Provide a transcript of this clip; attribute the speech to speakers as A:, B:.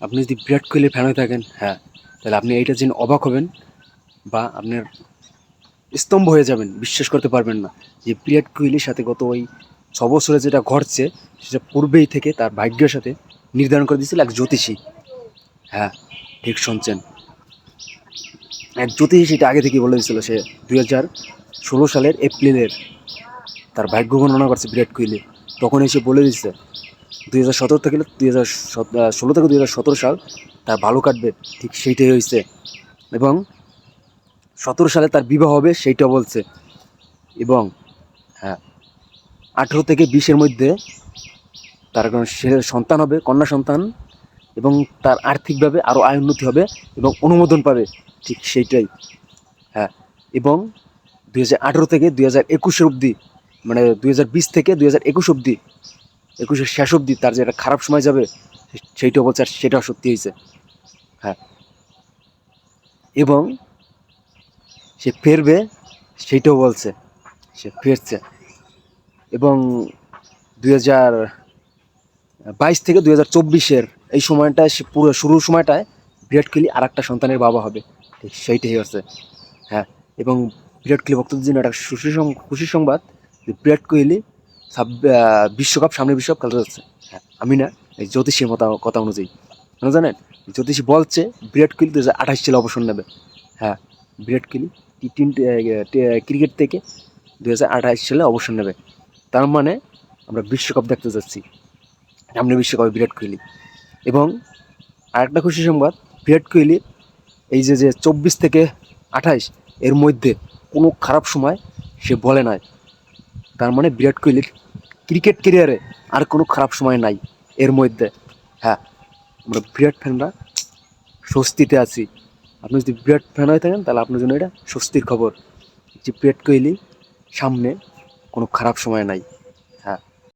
A: আপনি যদি বিরাট কোহলির ফ্যান হয়ে থাকেন হ্যাঁ তাহলে আপনি এইটা জেনে অবাক হবেন বা আপনার স্তম্ভ হয়ে যাবেন, বিশ্বাস করতে পারবেন না যে বিরাট কোহলির সাথে গত ওই ছ বছরে যেটা ঘটছে, সেটা পূর্বেই থেকে তার ভাগ্যের সাথে নির্ধারণ করে দিয়েছিল এক জ্যোতিষী। হ্যাঁ ঠিক শুনছেন। এক জ্যোতিষী সেটা আগে থেকেই বলে দিয়েছিল সে দুই হাজার ষোলো সালের এপ্রিলের তার ভাগ্য গণনা করছে বিরাট কোহলি। তখন এসে বলে দিচ্ছে দুই হাজার সতেরো থেকে দুই হাজার ষোলো থেকে দুই হাজার সতেরো সাল তার ভালো কাটবে। ঠিক সেইটাই হয়েছে এবং সতেরো সালে তার বিবাহ হবে সেইটা বলছে। এবং হ্যাঁ আঠেরো থেকে বিশের মধ্যে তার সে- সন্তান হবে, কন্যা সন্তান, এবং তার আর্থিকভাবে আরও আয় উন্নতি হবে এবং অনুমোদন পাবে। ঠিক সেইটাই। হ্যাঁ এবং দুই থেকে দুই হাজার একুশের অবধি মানে দুই হাজার বিশ থেকে দুই হাজার একুশ অবধি একুশের শেষ অবধি তার যে একটা খারাপ সময় যাবে সেইটাও বলছে আর সেটাও সত্যি হয়েছে। হ্যাঁ। এবং সে ফেরবে সেইটাও বলছে। সে ফিরছে। এবং দুই হাজার বাইশ থেকে দুই হাজার চব্বিশের এই সময়টায়, সে পুরো শুরুর সময়টায় বিরাট কোহলি আর একটা সন্তানের বাবা হবে। ঠিক সেইটাই হচ্ছে হ্যাঁ। এবং বিরাট কোহলি ভক্তদের জন্য একটা খুশি সংবাদ যে বিরাট কোহলি বিশ্বকাপ সামনে বিশ্বকাপ খেলতে যাচ্ছে হ্যাঁ আমি না, এই জ্যোতিষীর মতো, কথা অনুযায়ী। কেন জানেন? জ্যোতিষী বলছে, বিরাট কোহলি দু হাজার আঠাশ সালে অবসর নেবে। হ্যাঁ Virat Kohli T twenty cricket থেকে দু হাজার আঠাশ সালে অবসর নেবে। তার মানে আমরা বিশ্বকাপ দেখতে যাচ্ছি। সামনে বিশ্বকাপে বিরাট কোহলি। এবং আরেকটা খুশি সংবাদ, বিরাট কোহলি এই যে যে, চব্বিশ থেকে আঠাইশ এর মধ্যে কোনো খারাপ সময় সে বলে নাই। তার মানে বিরাট কোহলির ক্রিকেট কেরিয়ারে আর কোনো খারাপ সময় নাই এর মধ্যে। হ্যাঁ আমরা বিরাট ফ্যানরা স্বস্তিতে আছি। আপনি যদি বিরাট ফ্যান হয়ে থাকেন, তাহলে আপনার জন্য এটা স্বস্তির খবর যে বিরাট কোহলি সামনে কোনো খারাপ সময় নাই।